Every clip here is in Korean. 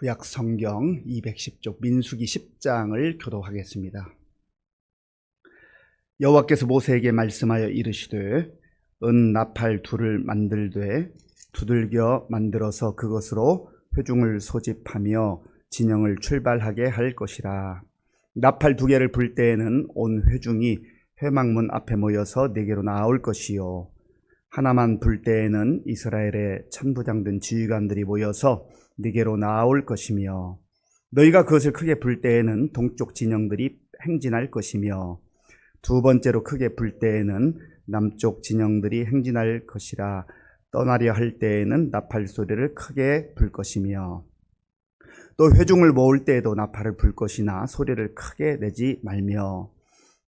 구약 성경 210쪽 민수기 10장을 교독하겠습니다. 여호와께서 모세에게 말씀하여 이르시되 은 나팔 둘을 만들되 두들겨 만들어서 그것으로 회중을 소집하며 진영을 출발하게 할 것이라. 나팔 두 개를 불 때에는 온 회중이 회막문 앞에 모여서 네 개로 나올 것이요. 하나만 불 때에는 이스라엘의 천부장된 지휘관들이 모여서 네개로 나올 것이며 너희가 그것을 크게 불 때에는 동쪽 진영들이 행진할 것이며 두 번째로 크게 불 때에는 남쪽 진영들이 행진할 것이라 떠나려 할 때에는 나팔 소리를 크게 불 것이며 또 회중을 모을 때에도 나팔을 불 것이나 소리를 크게 내지 말며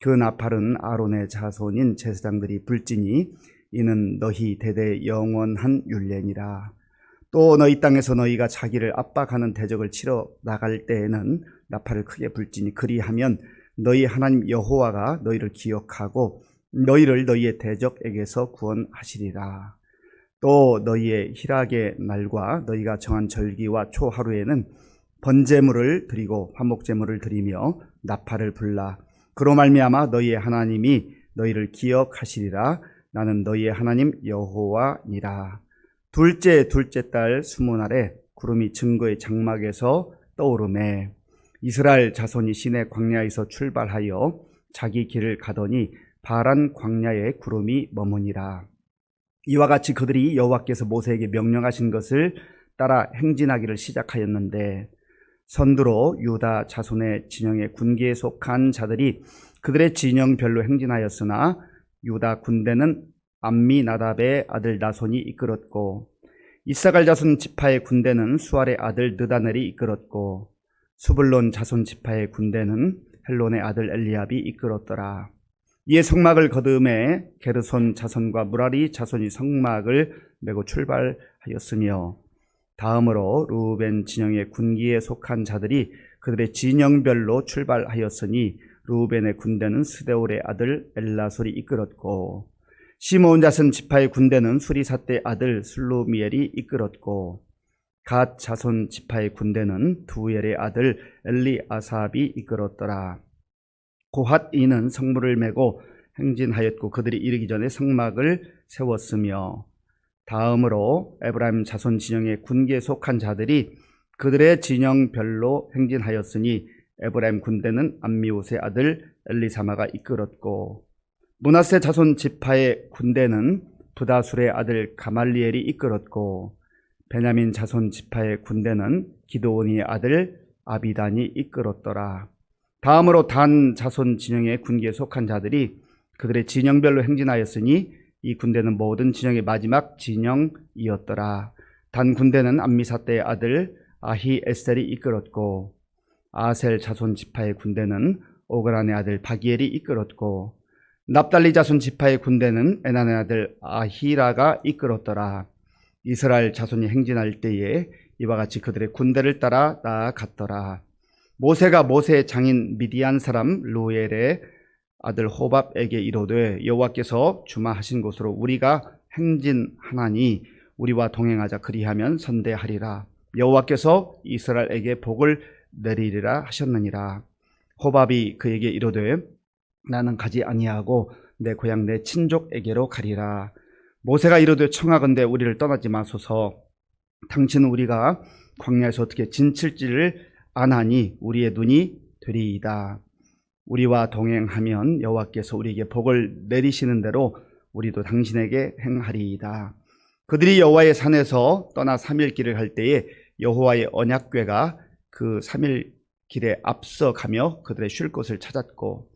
그 나팔은 아론의 자손인 제사장들이 불지니 이는 너희 대대 영원한 율례니라 또 너희 땅에서 너희가 자기를 압박하는 대적을 치러 나갈 때에는 나팔을 크게 불지니 그리하면 너희 하나님 여호와가 너희를 기억하고 너희를 너희의 대적에게서 구원하시리라. 또 너희의 희락의 날과 너희가 정한 절기와 초하루에는 번제물을 드리고 화목제물을 드리며 나팔을 불라. 그로 말미암아 너희의 하나님이 너희를 기억하시리라. 나는 너희의 하나님 여호와니라. 둘째 둘째 달 스무 날에 구름이 증거의 장막에서 떠오르매 이스라엘 자손이 시내 광야에서 출발하여 자기 길을 가더니 바란 광야에 구름이 머무니라. 이와 같이 그들이 여호와께서 모세에게 명령하신 것을 따라 행진하기를 시작하였는데 선두로 유다 자손의 진영의 군기에 속한 자들이 그들의 진영별로 행진하였으나 유다 군대는 암미나답의 아들 나손이 이끌었고 이사갈 자손 지파의 군대는 수알의 아들 느다넬이 이끌었고 수블론 자손 지파의 군대는 헬론의 아들 엘리압이 이끌었더라. 이에 성막을 거듭해 게르손 자손과 무라리 자손이 성막을 메고 출발하였으며 다음으로 루벤 진영의 군기에 속한 자들이 그들의 진영별로 출발하였으니 루벤의 군대는 스데올의 아들 엘라솔이 이끌었고 시몬 자손 지파의 군대는 수리사떼 아들 슬루미엘이 이끌었고 갓 자손 지파의 군대는 두엘의 아들 엘리아삽이 이끌었더라. 고핫 이는 성물을 메고 행진하였고 그들이 이르기 전에 성막을 세웠으며 다음으로 에브라임 자손 진영의 군기에 속한 자들이 그들의 진영별로 행진하였으니 에브라임 군대는 암미옷의 아들 엘리사마가 이끌었고 문하세 자손 지파의 군대는 부다술의 아들 가말리엘이 이끌었고 베냐민 자손 지파의 군대는 기도온이의 아들 아비단이 이끌었더라. 다음으로 단 자손 진영의 군기에 속한 자들이 그들의 진영별로 행진하였으니 이 군대는 모든 진영의 마지막 진영이었더라. 단 군대는 암미사떼의 아들 아히 에셀이 이끌었고 아셀 자손 지파의 군대는 오그란의 아들 바기엘이 이끌었고 납달리 자손 지파의 군대는 에난의 아들 아히라가 이끌었더라. 이스라엘 자손이 행진할 때에 이와 같이 그들의 군대를 따라 나아갔더라. 모세가 모세의 장인 미디안 사람 루엘의 아들 호밥에게 이르되 여호와께서 주마하신 곳으로 우리가 행진하나니 우리와 동행하자 그리하면 선대하리라. 여호와께서 이스라엘에게 복을 내리리라 하셨느니라. 호밥이 그에게 이르되 나는 가지 아니하고 내 고향 내 친족에게로 가리라. 모세가 이르되 청하건대 우리를 떠나지 마소서. 당신은 우리가 광야에서 어떻게 진칠지를 아나니 우리의 눈이 되리이다. 우리와 동행하면 여호와께서 우리에게 복을 내리시는 대로 우리도 당신에게 행하리이다. 그들이 여호와의 산에서 떠나 3일 길을 갈 때에 여호와의 언약궤가 그 3일 길에 앞서가며 그들의 쉴 곳을 찾았고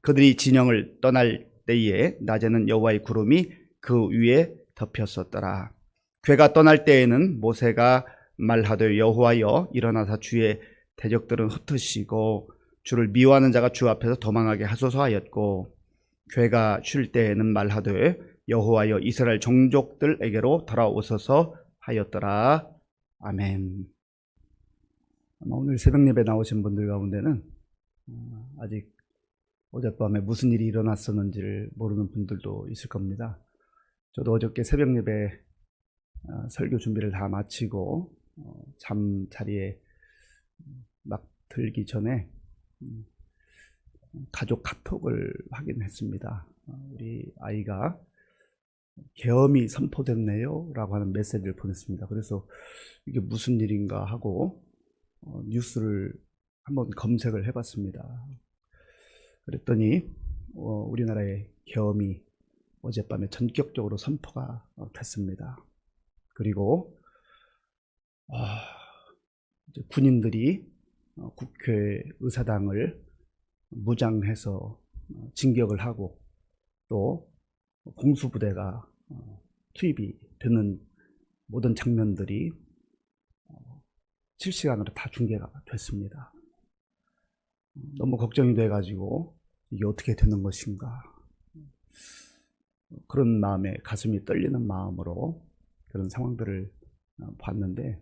그들이 진영을 떠날 때에 낮에는 여호와의 구름이 그 위에 덮였었더라. 괴가 떠날 때에는 모세가 말하되 여호와여 일어나사 주의 대적들은 흩으시고 주를 미워하는 자가 주 앞에서 도망하게 하소서 하였고 괴가 쉴 때에는 말하되 여호와여 이스라엘 종족들에게로 돌아오소서 하였더라. 아멘. 아마 오늘 새벽 예배 나오신 분들 가운데는 어, 아직 어젯밤에 무슨 일이 일어났었는지를 모르는 분들도 있을 겁니다. 저도 어저께 새벽 예배 어, 설교 준비를 다 마치고 어, 잠자리에 막 들기 전에 음, 가족 카톡을 확인했습니다. 어, 우리 아이가 계엄이 선포됐네요 라고 하는 메시지를 보냈습니다. 그래서 이게 무슨 일인가 하고 어, 뉴스를 한번 검색을 해봤습니다. 그랬더니 어, 우리나라의 계엄이 어젯밤에 전격적으로 선포가 어, 됐습니다. 그리고 아, 이제 군인들이 어, 국회 의사당을 무장해서 어, 진격을 하고 또 공수부대가 어, 투입이 되는 모든 장면들이 어, 실시간으로 다 중계가 됐습니다. 너무 걱정이 돼가지고 이게 어떻게 되는 것인가 그런 마음에 가슴이 떨리는 마음으로 그런 상황들을 어, 봤는데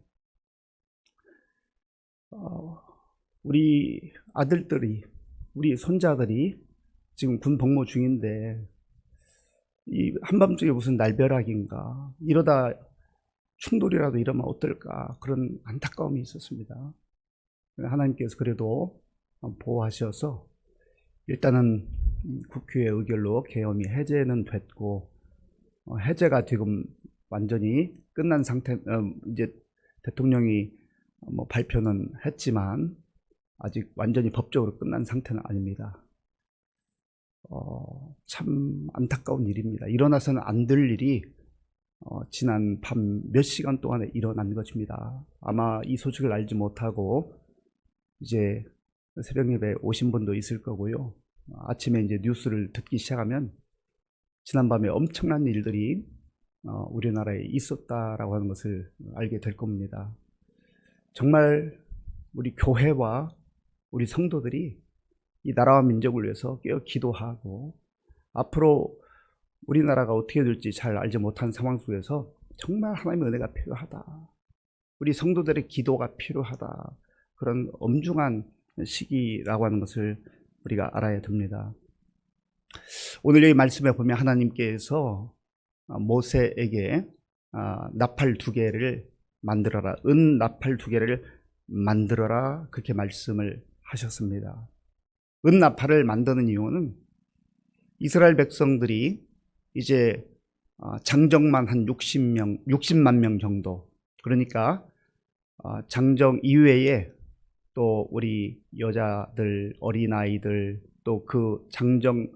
어, 우리 아들들이 우리 손자들이 지금 군 복무 중인데 이 한밤중에 무슨 날벼락인가 이러다 충돌이라도 이러면 어떨까 그런 안타까움이 있었습니다. 하나님께서 그래도 보호하셔서 일단은 국회의 의결로 계엄이 해제는 됐고 어, 해제가 지금 완전히 끝난 상태 어, 이제 대통령이 뭐 발표는 했지만 아직 완전히 법적으로 끝난 상태는 아닙니다. 어, 참 안타까운 일입니다. 일어나서는 안 될 일이 어, 지난 밤 몇 시간 동안에 일어난 것입니다. 아마 이 소식을 알지 못하고 이제 새벽 예배 오신 분도 있을 거고요. 아침에 이제 뉴스를 듣기 시작하면 지난밤에 엄청난 일들이 어, 우리나라에 있었다라고 하는 것을 알게 될 겁니다. 정말 우리 교회와 우리 성도들이 이 나라와 민족을 위해서 깨어 기도하고 앞으로 우리나라가 어떻게 될지 잘 알지 못한 상황 속에서 정말 하나님의 은혜가 필요하다. 우리 성도들의 기도가 필요하다. 그런 엄중한 시기라고 하는 것을 우리가 알아야 됩니다. 오늘 여기 말씀에 보면 하나님께서 모세에게 아, 나팔 두 개를 만들어라. 은 나팔 두 개를 만들어라. 그렇게 말씀을 하셨습니다. 은 나팔을 만드는 이유는 이스라엘 백성들이 이제 아, 장정만 한 60명, 60만 명 정도. 그러니까 아, 장정 이외에 또 우리 여자들, 어린아이들, 또 그 장정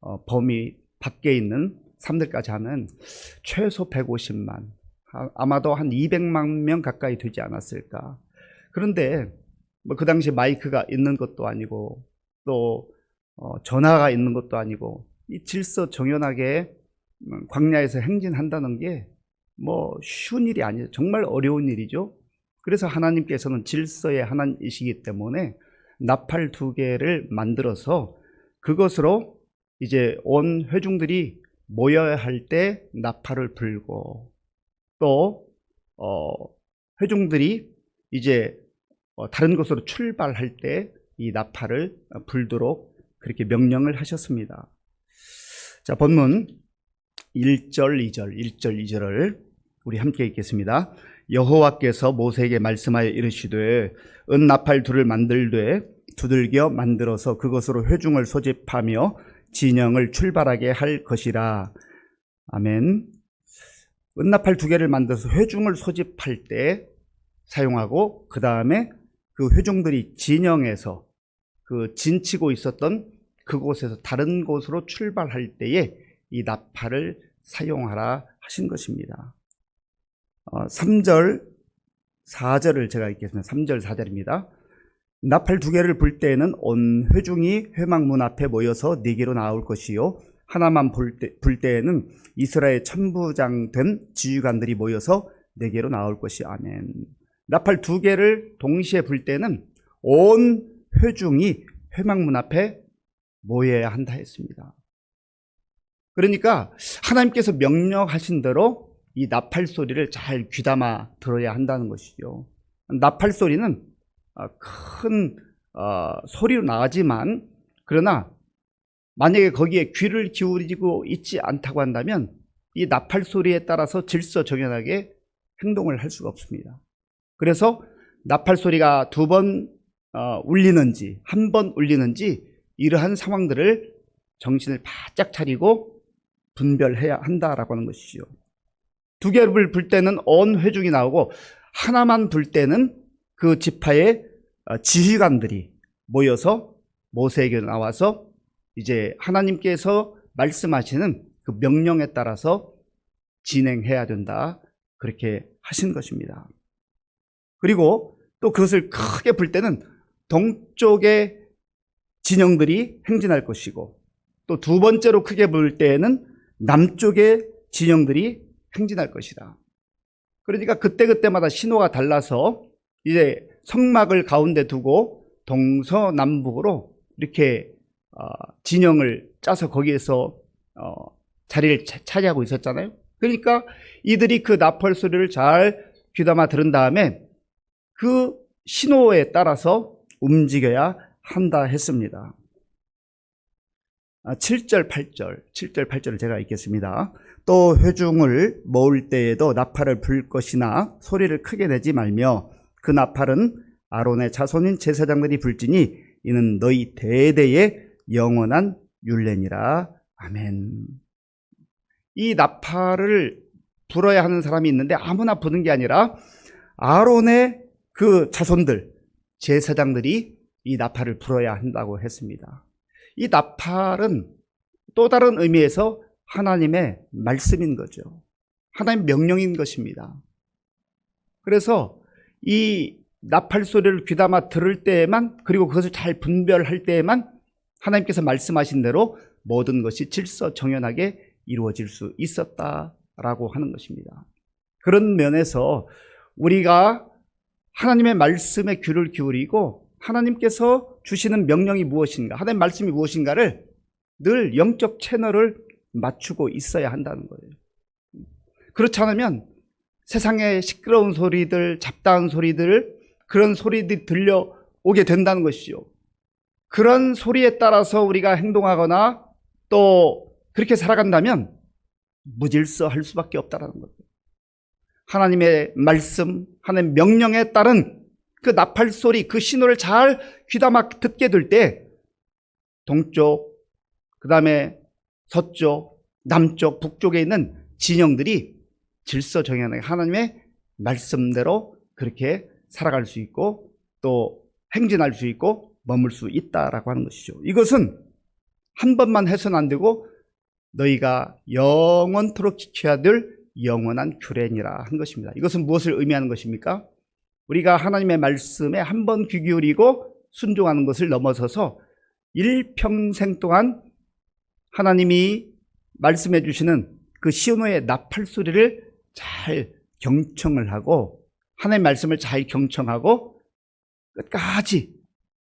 어, 범위 밖에 있는 사람들까지 하면 최소 150만, 아마도 한 200만 명 가까이 되지 않았을까. 그런데 뭐 그 당시 마이크가 있는 것도 아니고 또 어, 전화가 있는 것도 아니고 이 질서 정연하게 음, 광야에서 행진한다는 게 뭐 쉬운 일이 아니죠. 정말 어려운 일이죠. 그래서 하나님께서는 질서의 하나님이시기 때문에 나팔 두 개를 만들어서 그것으로 이제 온 회중들이 모여야 할 때 나팔을 불고 또 어, 회중들이 이제 어, 다른 곳으로 출발할 때 이 나팔을 불도록 그렇게 명령을 하셨습니다. 자, 본문 1절, 2절, 1절, 2절을 우리 함께 읽겠습니다. 여호와께서 모세에게 말씀하여 이르시되 은 나팔 둘을 만들되 두들겨 만들어서 그것으로 회중을 소집하며 진영을 출발하게 할 것이라. 아멘. 은 나팔 두 개를 만들어서 회중을 소집할 때 사용하고 그 다음에 그 회중들이 진영에서 그 진치고 있었던 그곳에서 다른 곳으로 출발할 때에 이 나팔을 사용하라 하신 것입니다. 어, 3절, 4절을 제가 읽겠습니다. 3절, 4절입니다. 나팔 두 개를 불 때에는 온 회중이 회막문 앞에 모여서 네 개로 나올 것이요. 하나만 불, 때, 불 때에는 이스라엘 천부장 된 지휘관들이 모여서 네 개로 나올 것이 아멘. 나팔 두 개를 동시에 불 때는 온 회중이 회막문 앞에 모여야 한다 했습니다. 그러니까 하나님께서 명령하신 대로 이 나팔 소리를 잘 귀담아 들어야 한다는 것이죠. 나팔 소리는 어, 큰 어, 소리로 나지만 그러나 만약에 거기에 귀를 기울이고 있지 않다고 한다면 이 나팔 소리에 따라서 질서정연하게 행동을 할 수가 없습니다. 그래서 나팔 소리가 두번 어, 울리는지 한 번 울리는지 이러한 상황들을 정신을 바짝 차리고 분별해야 한다라고 하는 것이죠. 두 개를 불 때는 온 회중이 나오고 하나만 불 때는 그 지파의 어, 지휘관들이 모여서 모세에게 나와서 이제 하나님께서 말씀하시는 그 명령에 따라서 진행해야 된다. 그렇게 하신 것입니다. 그리고 또 그것을 크게 불 때는 동쪽의 진영들이 행진할 것이고 또 두 번째로 크게 불 때에는 남쪽의 진영들이 행진할 것이다. 그러니까 그때그때마다 신호가 달라서 이제 성막을 가운데 두고 동서남북으로 이렇게 어, 진영을 짜서 거기에서 어, 자리를 차, 차지하고 있었잖아요. 그러니까 이들이 그 나팔 소리를 잘 귀담아 들은 다음에 그 신호에 따라서 움직여야 한다 했습니다. 7절, 8절, 7절, 8절을 제가 읽겠습니다. 또 회중을 모을 때에도 나팔을 불 것이나 소리를 크게 내지 말며 그 나팔은 아론의 자손인 제사장들이 불지니 이는 너희 대대의 영원한 율례니라. 아멘. 이 나팔을 불어야 하는 사람이 있는데 아무나 부는 게 아니라 아론의 그 자손들, 제사장들이 이 나팔을 불어야 한다고 했습니다. 이 나팔은 또 다른 의미에서 하나님의 말씀인 거죠. 하나님 명령인 것입니다. 그래서 이 나팔 소리를 귀담아 들을 때에만 그리고 그것을 잘 분별할 때에만 하나님께서 말씀하신 대로 모든 것이 질서 정연하게 이루어질 수 있었다라고 하는 것입니다. 그런 면에서 우리가 하나님의 말씀에 귀를 기울이고 하나님께서 주시는 명령이 무엇인가, 하나님 말씀이 무엇인가를 늘 영적 채널을 맞추고 있어야 한다는 거예요. 그렇지 않으면 세상의 시끄러운 소리들, 잡다한 소리들, 그런 소리들이 들려오게 된다는 것이죠. 그런 소리에 따라서 우리가 행동하거나 또 그렇게 살아간다면 무질서할 수밖에 없다는 거예요. 하나님의 말씀, 하나님의 명령에 따른 그 나팔 소리, 그 신호를 잘 귀담아 듣게 될 때 동쪽, 그 다음에 서쪽, 남쪽, 북쪽에 있는 진영들이 질서 정연하게 하나님의 말씀대로 그렇게 살아갈 수 있고 또 행진할 수 있고 머물 수 있다라고 하는 것이죠. 이것은 한 번만 해서는 안 되고 너희가 영원토록 지켜야 될 영원한 규례니라 한 것입니다. 이것은 무엇을 의미하는 것입니까? 우리가 하나님의 말씀에 한 번 귀 기울이고 순종하는 것을 넘어서서 일평생 동안 하나님이 말씀해 주시는 그 시온호의 나팔 소리를 잘 경청을 하고 하나님의 말씀을 잘 경청하고 끝까지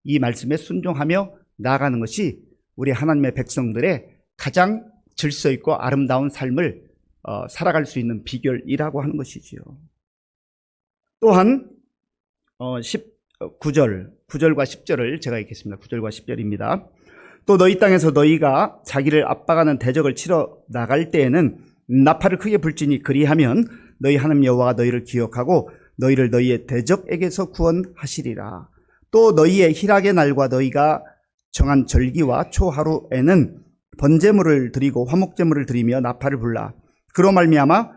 이 말씀에 순종하며 나아가는 것이 우리 하나님의 백성들의 가장 질서 있고 아름다운 삶을 어, 살아갈 수 있는 비결이라고 하는 것이지요. 또한 어, 19절, 9절과 10절을 제가 읽겠습니다. 9절과 10절입니다. 또 너희 땅에서 너희가 자기를 압박하는 대적을 치러 나갈 때에는 나팔을 크게 불지니 그리하면 너희 하나님 여호와가 너희를 기억하고 너희를 너희의 대적에게서 구원하시리라. 또 너희의 희락의 날과 너희가 정한 절기와 초하루에는 번제물을 드리고 화목제물을 드리며 나팔을 불라. 그로 말미암아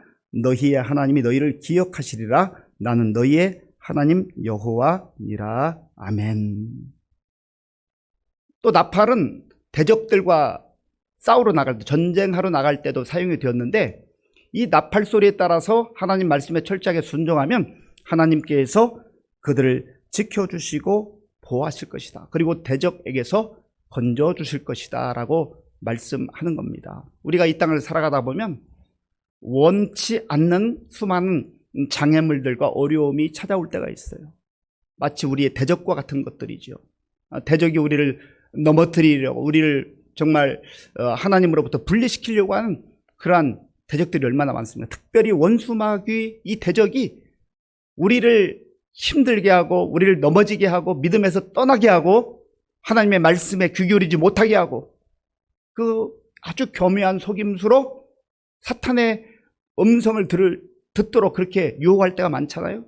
너희의 하나님이 너희를 기억하시리라. 나는 너희의 하나님 여호와니라. 아멘. 또 나팔은 대적들과 싸우러 나갈 때, 전쟁하러 나갈 때도 사용이 되었는데 이 나팔 소리에 따라서 하나님 말씀에 철저하게 순종하면 하나님께서 그들을 지켜주시고 보호하실 것이다. 그리고 대적에게서 건져주실 것이다. 라고 말씀하는 겁니다. 우리가 이 땅을 살아가다 보면 원치 않는 수많은 장애물들과 어려움이 찾아올 때가 있어요. 마치 우리의 대적과 같은 것들이죠. 아, 대적이 우리를 넘어뜨리려고, 우리를 정말 어, 하나님으로부터 분리시키려고 하는 그러한 대적들이 얼마나 많습니까? 특별히 원수마귀 이 대적이 우리를 힘들게 하고, 우리를 넘어지게 하고, 믿음에서 떠나게 하고, 하나님의 말씀에 귀 기울이지 못하게 하고, 그 아주 교묘한 속임수로 사탄의 음성을 들을, 듣도록 그렇게 유혹할 때가 많잖아요.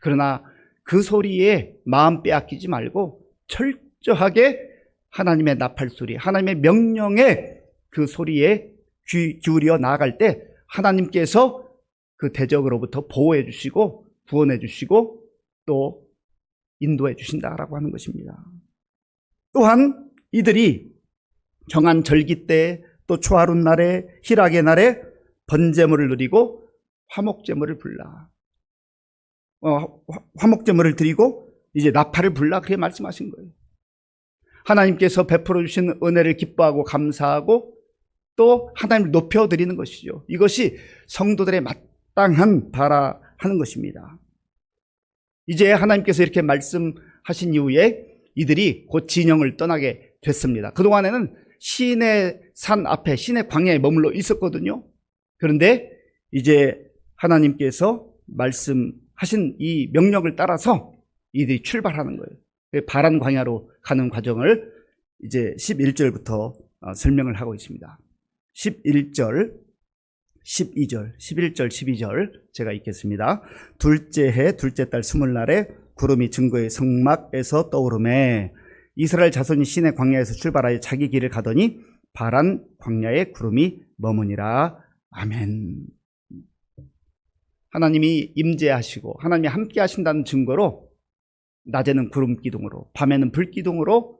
그러나 그 소리에 마음 빼앗기지 말고 철저하게 하나님의 나팔 소리, 하나님의 명령에 그 소리에 귀 기울여 나아갈 때 하나님께서 그 대적으로부터 보호해 주시고 구원해 주시고 또 인도해 주신다라고 하는 것입니다. 또한 이들이 정한 절기 때 또 초하룻 날에 희락의 날에 번제물을 드리고 화목제물을 불라. 어, 화- 화목제물을 드리고 이제 나팔을 불라 그렇게 말씀하신 거예요. 하나님께서 베풀어 주신 은혜를 기뻐하고 감사하고 또 하나님을 높여 드리는 것이죠. 이것이 성도들의 마땅한 바라 하는 것입니다. 이제 하나님께서 이렇게 말씀하신 이후에 이들이 곧 진영을 떠나게 됐습니다. 그동안에는 신의 산 앞에 신의 광야에 머물러 있었거든요. 그런데 이제 하나님께서 말씀하신 이 명령을 따라서 이들이 출발하는 거예요. 그 바란 광야로 가는 과정을 이제 11절부터 어, 설명을 하고 있습니다. 11절, 12절, 11절, 12절 제가 읽겠습니다. 둘째 해, 둘째 달 스물 날에 구름이 증거의 성막에서 떠오르매 이스라엘 자손이 신의 광야에서 출발하여 자기 길을 가더니 바란 광야에 구름이 머무니라. 아멘. 하나님이 임재하시고 하나님이 함께 하신다는 증거로 낮에는 구름 기둥으로 밤에는 불 기둥으로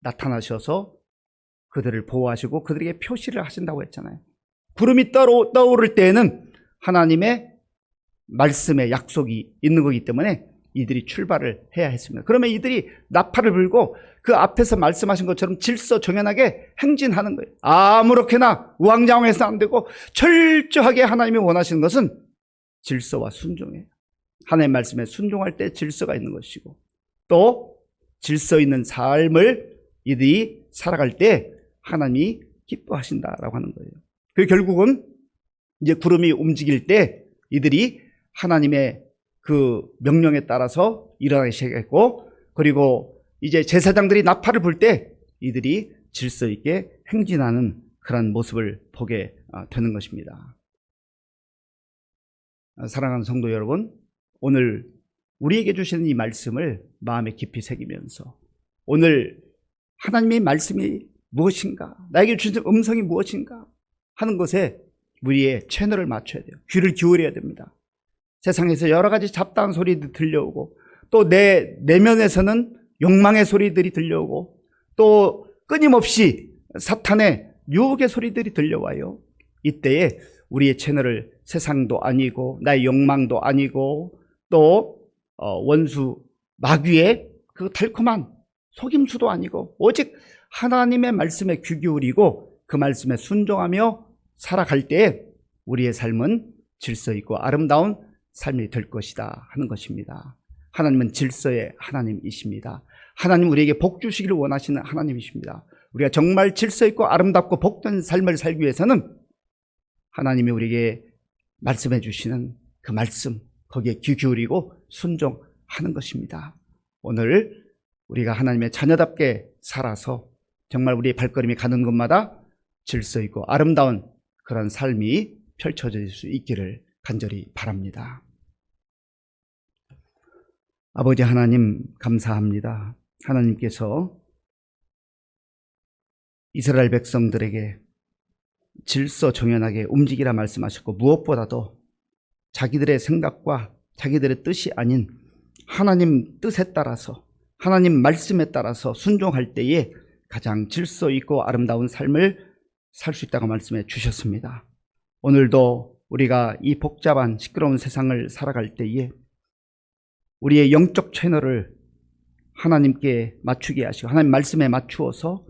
나타나셔서 그들을 보호하시고 그들에게 표시를 하신다고 했잖아요. 구름이 떠오- 떠오를 때에는 하나님의 말씀의 약속이 있는 거기 때문에 이들이 출발을 해야 했습니다. 그러면 이들이 나팔을 불고 그 앞에서 말씀하신 것처럼 질서 정연하게 행진하는 거예요. 아무렇게나 우왕좌왕해서는 안 되고 철저하게 하나님이 원하시는 것은 질서와 순종이에요. 하나님의 말씀에 순종할 때 질서가 있는 것이고 또 질서 있는 삶을 이들이 살아갈 때 하나님이 기뻐하신다라고 하는 거예요. 그 결국은 이제 구름이 움직일 때 이들이 하나님의 그 명령에 따라서 일어나기 시작했고 그리고 이제 제사장들이 나팔을 불 때 이들이 질서 있게 행진하는 그런 모습을 보게 아, 되는 것입니다. 아, 사랑하는 성도 여러분, 오늘 우리에게 주시는 이 말씀을 마음에 깊이 새기면서 오늘 하나님의 말씀이 무엇인가, 나에게 주신 음성이 무엇인가 하는 것에 우리의 채널을 맞춰야 돼요. 귀를 기울여야 됩니다. 세상에서 여러 가지 잡다한 소리들이 들려오고 또 내 내면에서는 욕망의 소리들이 들려오고 또 끊임없이 사탄의 유혹의 소리들이 들려와요. 이때에 우리의 채널을 세상도 아니고 나의 욕망도 아니고 또 어, 원수 마귀의 그 달콤한 속임수도 아니고 오직 하나님의 말씀에 귀 기울이고 그 말씀에 순종하며 살아갈 때에 우리의 삶은 질서 있고 아름다운 삶이 될 것이다 하는 것입니다. 하나님은 질서의 하나님이십니다. 하나님 우리에게 복 주시기를 원하시는 하나님이십니다. 우리가 정말 질서 있고 아름답고 복된 삶을 살기 위해서는 하나님이 우리에게 말씀해 주시는 그 말씀 거기에 귀 기울이고 순종하는 것입니다. 오늘 우리가 하나님의 자녀답게 살아서 정말 우리의 발걸음이 가는 곳마다 질서 있고 아름다운 그런 삶이 펼쳐질 수 있기를 간절히 바랍니다. 아버지 하나님 감사합니다. 하나님께서 이스라엘 백성들에게 질서 정연하게 움직이라 말씀하셨고 무엇보다도 자기들의 생각과 자기들의 뜻이 아닌 하나님 뜻에 따라서 하나님 말씀에 따라서 순종할 때에 가장 질서 있고 아름다운 삶을 살 수 있다고 말씀해 주셨습니다. 오늘도 우리가 이 복잡한 시끄러운 세상을 살아갈 때에 우리의 영적 채널을 하나님께 맞추게 하시고 하나님 말씀에 맞추어서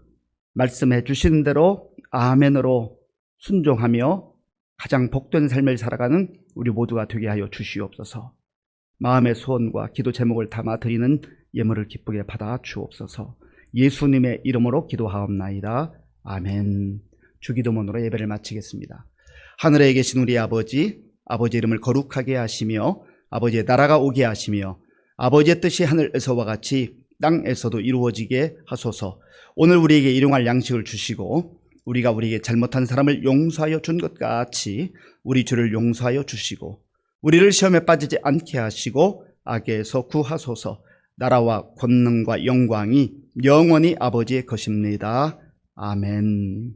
말씀해 주시는 대로 아멘으로 순종하며 가장 복된 삶을 살아가는 우리 모두가 되게 하여 주시옵소서. 마음의 소원과 기도 제목을 담아 드리는 예물을 기쁘게 받아 주옵소서. 예수님의 이름으로 기도하옵나이다. 아멘. 주기도문으로 예배를 마치겠습니다. 하늘에 계신 우리 아버지, 아버지 이름을 거룩하게 하시며 아버지의 나라가 오게 하시며 아버지의 뜻이 하늘에서와 같이 땅에서도 이루어지게 하소서. 오늘 우리에게 일용할 양식을 주시고 우리가 우리에게 잘못한 사람을 용서하여 준 것 같이 우리 주를 용서하여 주시고 우리를 시험에 빠지지 않게 하시고 악에서 구하소서. 나라와 권능과 영광이 영원히 아버지의 것입니다. 아멘.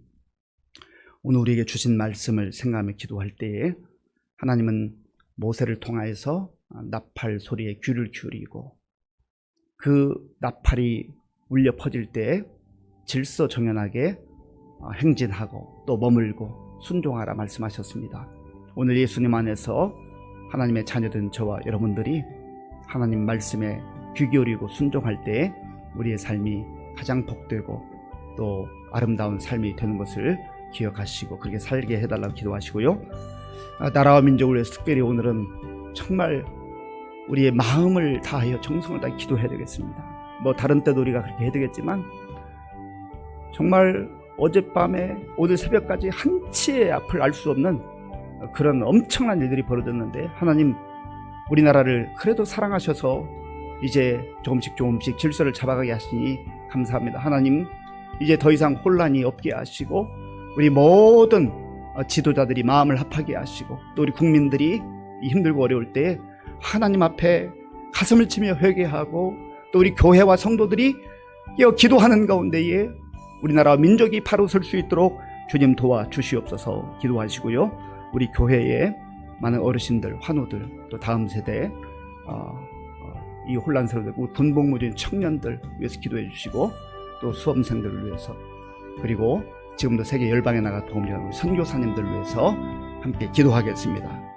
오늘 우리에게 주신 말씀을 생각하며 기도할 때에 하나님은 모세를 통하여서 나팔 소리에 귀를 기울이고 그 나팔이 울려 퍼질 때 질서 정연하게 행진하고 또 머물고 순종하라 말씀하셨습니다. 오늘 예수님 안에서 하나님의 자녀된 저와 여러분들이 하나님 말씀에 귀 기울이고 순종할 때 우리의 삶이 가장 복되고 또 아름다운 삶이 되는 것을 기억하시고 그렇게 살게 해달라고 기도하시고요. 아, 나라와 민족을 위해서 특별히 오늘은 정말 우리의 마음을 다하여 정성을 다해 기도해야 되겠습니다. 뭐 다른 때도 우리가 그렇게 해야 되겠지만 정말 어젯밤에 오늘 새벽까지 한 치의 앞을 알 수 없는 그런 엄청난 일들이 벌어졌는데 하나님 우리나라를 그래도 사랑하셔서 이제 조금씩 조금씩 질서를 잡아가게 하시니 감사합니다. 하나님 이제 더 이상 혼란이 없게 하시고 우리 모든 지도자들이 마음을 합하게 하시고 또 우리 국민들이 이 힘들고 어려울 때 하나님 앞에 가슴을 치며 회개하고 또 우리 교회와 성도들이 이 기도하는 가운데에 우리나라 민족이 바로 설 수 있도록 주님 도와 주시옵소서 기도하시고요. 우리 교회의 많은 어르신들, 환우들, 또 다음 세대 어, 어, 이 혼란스러운 군복무진 청년들 위해서 기도해 주시고 또 수험생들을 위해서 그리고 지금도 세계 열방에 나가 도움을 주는 선교사님들 위해서 함께 기도하겠습니다.